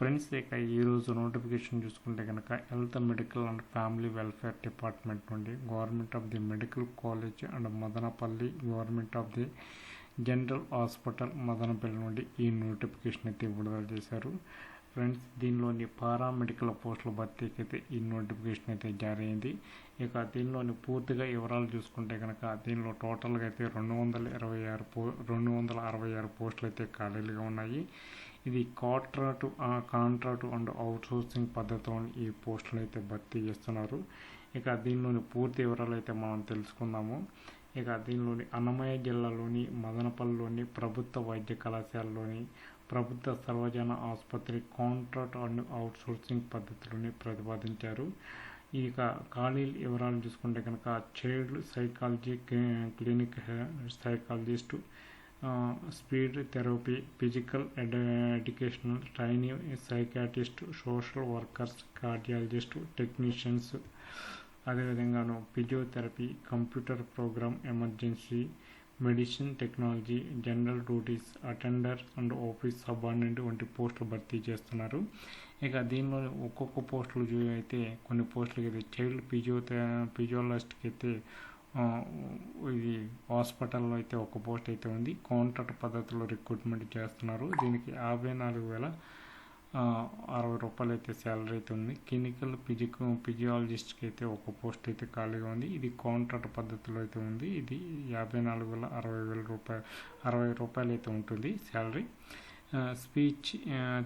Friends ఇక ఈరోజు notification చూసుకుంటే కనుక health medical and family welfare department నుండి government of the medical college and Madanapalle government of the general hospital Madanapalle నుండి ఈ నోటిఫికేషన్ అయితే విడుదల చేశారు. ఫ్రెండ్స్ దీనిలోని పారామెడికల్ పోస్టుల భర్తీకి అయితే ఈ నోటిఫికేషన్ అయితే జారీ అయింది ఇక దీనిలోని పూర్తిగా వివరాలు చూసుకుంటే కనుక దీనిలో టోటల్గా అయితే రెండు వందల ఇరవై ఆరు పో రెండు వందల అరవై ఆరు పోస్టులు అయితే ఖాళీలుగా ఉన్నాయి. ఇది కాంట్రాక్ట్ కాంట్రాక్ట్ అండ్ అవుట్సోర్సింగ్ పద్ధతిలో ఈ పోస్టులు అయితే భర్తీ చేస్తున్నారు. ఇక దీనిలోని పూర్తి వివరాలు అయితే మనం తెలుసుకుందాము. ఇక దీనిలోని అన్నమయ్య జిల్లాలోని మదనపల్లిలోని ప్రభుత్వ వైద్య కళాశాలలోని ప్రభుత్వ సర్వజన ఆసుపత్రి కాంట్రాక్ట్ అండ్ అవుట్సోర్సింగ్ పద్ధతిలోని ప్రతిపాదించారు. ఇక ఖాళీల వివరాలు చూసుకుంటే కనుక child psychology clinic psychologist speed therapy physical educational training psychiatrist social workers cardiologist technicians అదేవిధంగాను physiotherapy computer program emergency medicine technology general duties attender and office subordinate వంటి పోస్టులు భర్తీ చేస్తున్నారు. ఇక దీనిలో ఒక్కొక్క పోస్టులు అయితే కొన్ని పోస్టులకి అయితే చైల్డ్ ఫిజియో ఫిజియోలజిస్ట్కి అయితే ఇది హాస్పిటల్లో అయితే ఒక పోస్ట్ అయితే ఉంది. కాంట్రాక్ట్ పద్ధతిలో రిక్రూట్మెంట్ చేస్తున్నారు. దీనికి యాభై నాలుగు వేల అరవై రూపాయలు అయితే శాలరీ అయితే ఉంది. క్లినికల్ ఫిజిక్ ఫిజియాలజిస్ట్కి అయితే ఒక పోస్ట్ అయితే ఖాళీగా ఉంది. ఇది కాంట్రాక్ట్ పద్ధతిలో అయితే ఉంది. ఇది యాభై నాలుగు వేల అరవై వేల రూపాయలు అరవై రూపాయలు అయితే ఉంటుంది శాలరీ స్పీచ్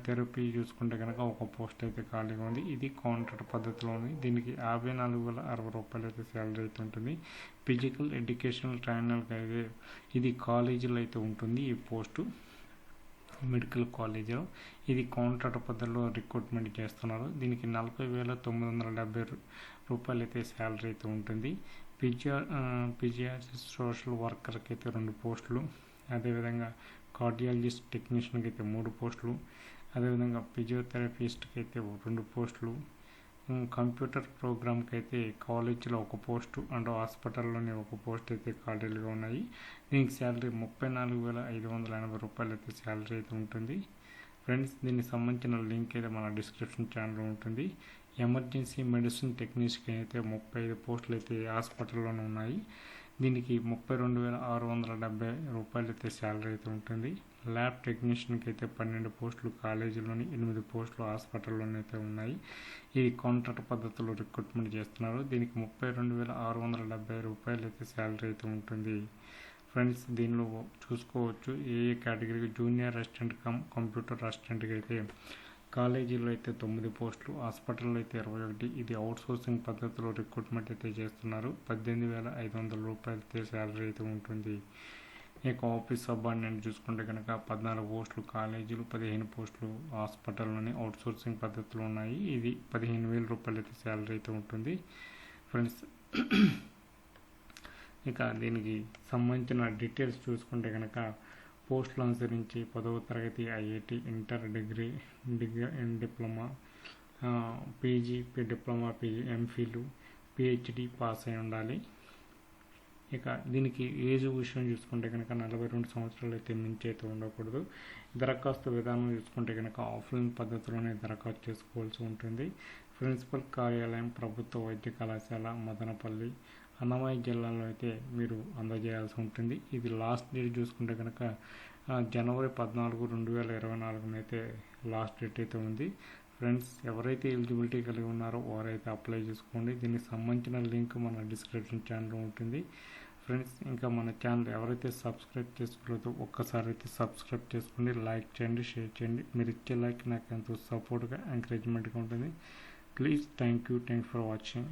థెరపీ చూసుకుంటే కనుక ఒక పోస్ట్ అయితే ఖాళీగా ఉంది. ఇది కాంట్రాక్ట్ పద్ధతిలో ఉంది. దీనికి యాభై నాలుగు వేల అరవై రూపాయలు అయితే శాలరీ అయితే ఉంటుంది. ఫిజికల్ ఎడ్యుకేషనల్ ట్రైనర్కి అయితే ఇది కాలేజీలో అయితే ఉంటుంది ఈ పోస్టు. మెడికల్ కాలేజీలో ఇది కాంట్రాక్ట్ పద్ధతిలో రిక్రూట్మెంట్ చేస్తున్నారు. దీనికి నలభై వేల తొమ్మిది వందల డెబ్బై రూపాయలు అయితే శాలరీ అయితే ఉంటుంది. పిజియా పిజియాసిస్ సోషల్ వర్కర్కి అయితే రెండు పోస్టులు. అదేవిధంగా కార్డియాలజిస్ట్ టెక్నీషియన్కి అయితే మూడు పోస్టులు అదేవిధంగా ఫిజియోథెరపిస్ట్కి అయితే రెండు పోస్టులు కంప్యూటర్ ప్రోగ్రామ్కి అయితే కాలేజీలో ఒక పోస్టు అండ్ హాస్పిటల్లోనే ఒక పోస్ట్ అయితే ఖాళీలుగా ఉన్నాయి. దీనికి శాలరీ ముప్పై నాలుగు వేల ఐదు వందల ఎనభై రూపాయలు అయితే శాలరీ అయితే ఉంటుంది. ఫ్రెండ్స్ దీనికి సంబంధించిన లింక్ అయితే మన డిస్క్రిప్షన్ ఛానల్లో ఉంటుంది. ఎమర్జెన్సీ మెడిసిన్ టెక్నీషియన్ అయితే ముప్పై ఐదు పోస్టులు అయితే హాస్పిటల్లోనే ఉన్నాయి. దీనికి ముప్పై రెండు వేల ఆరు వందల డెబ్బై రూపాయలు అయితే శాలరీ అయితే ఉంటుంది. ల్యాబ్ టెక్నీషియన్కి అయితే పన్నెండు పోస్టులు కాలేజీలోని ఎనిమిది పోస్టులు హాస్పిటల్లోనే అయితే ఉన్నాయి. ఇది కాంట్రాక్ట్ పద్ధతిలో రిక్రూట్మెంట్ చేస్తున్నారు. దీనికి ముప్పై రెండు వేల ఆరు వందల డెబ్బై రూపాయలు అయితే శాలరీ అయితే ఉంటుంది. ఫ్రెండ్స్ దీనిలో చూసుకోవచ్చు ఏ ఏ కేటగిరీకి జూనియర్ అసిస్టెంట్ కమ్ కంప్యూటర్ అసిస్టెంట్కి అయితే కాలేజీలో అయితే తొమ్మిది పోస్టులు హాస్పిటల్లో అయితే ఇరవై ఒకటి. ఇది అవుట్ సోర్సింగ్ పద్ధతిలో రిక్రూట్మెంట్ అయితే చేస్తున్నారు. పద్దెనిమిది వేల ఐదు వందల రూపాయలు అయితే శాలరీ అయితే ఉంటుంది. ఇక ఆఫీస్ సబార్డినేట్ చూసుకుంటే కనుక పద్నాలుగు పోస్టులు కాలేజీలు పదిహేను పోస్టులు హాస్పిటల్లోని అవుట్సోర్సింగ్ పద్ధతులు ఉన్నాయి. ఇది పదిహేను వేల రూపాయలు అయితే శాలరీ అయితే ఉంటుంది. ఫ్రెండ్స్ ఇక దీనికి సంబంధించిన డీటెయిల్స్ చూసుకుంటే కనుక పోస్టులు అనుసరించి పదవ తరగతి IIT inter degree degree diploma PG diploma PG MPhil PhD pass అయి ఉండాలి. ఇక దీనికి ఏజ్ విషయం చూసుకుంటే కనుక నలభై రెండు సంవత్సరాలు అయితే మించి అయితే ఉండకూడదు. దరఖాస్తు విధానం చూసుకుంటే కనుక ఆఫ్లైన్ పద్ధతిలోనే దరఖాస్తు చేసుకోవాల్సి ఉంటుంది. ప్రిన్సిపల్ కార్యాలయం ప్రభుత్వ వైద్య కళాశాల మదనపల్లి అన్నమయ్య జిల్లాలో అయితే మీరు అందజేయాల్సి ఉంటుంది. ఇది లాస్ట్ డేట్ చూసుకుంటే కనుక జనవరి పద్నాలుగు రెండు వేల ఇరవై నాలుగున అయితే లాస్ట్ డేట్ అయితే ఉంది. ఫ్రెండ్స్ ఎవరైతే ఎలిజిబిలిటీ కలిగి ఉన్నారో వారైతే అప్లై చేసుకోండి. దీనికి సంబంధించిన లింక్ మన డిస్క్రిప్షన్ ఛానల్ ఉంటుంది. ఫ్రెండ్స్ ఇంకా మన ఛానల్ ఎవరైతే సబ్స్క్రైబ్ చేసుకోలేదో ఒక్కసారి అయితే సబ్స్క్రైబ్ చేసుకోండి. లైక్ చేయండి షేర్ చేయండి. మీరు ఇచ్చే లైక్ నాకు ఎంతో సపోర్ట్గా ఎంకరేజ్మెంట్గా ఉంటుంది. Please thank you thank for watching.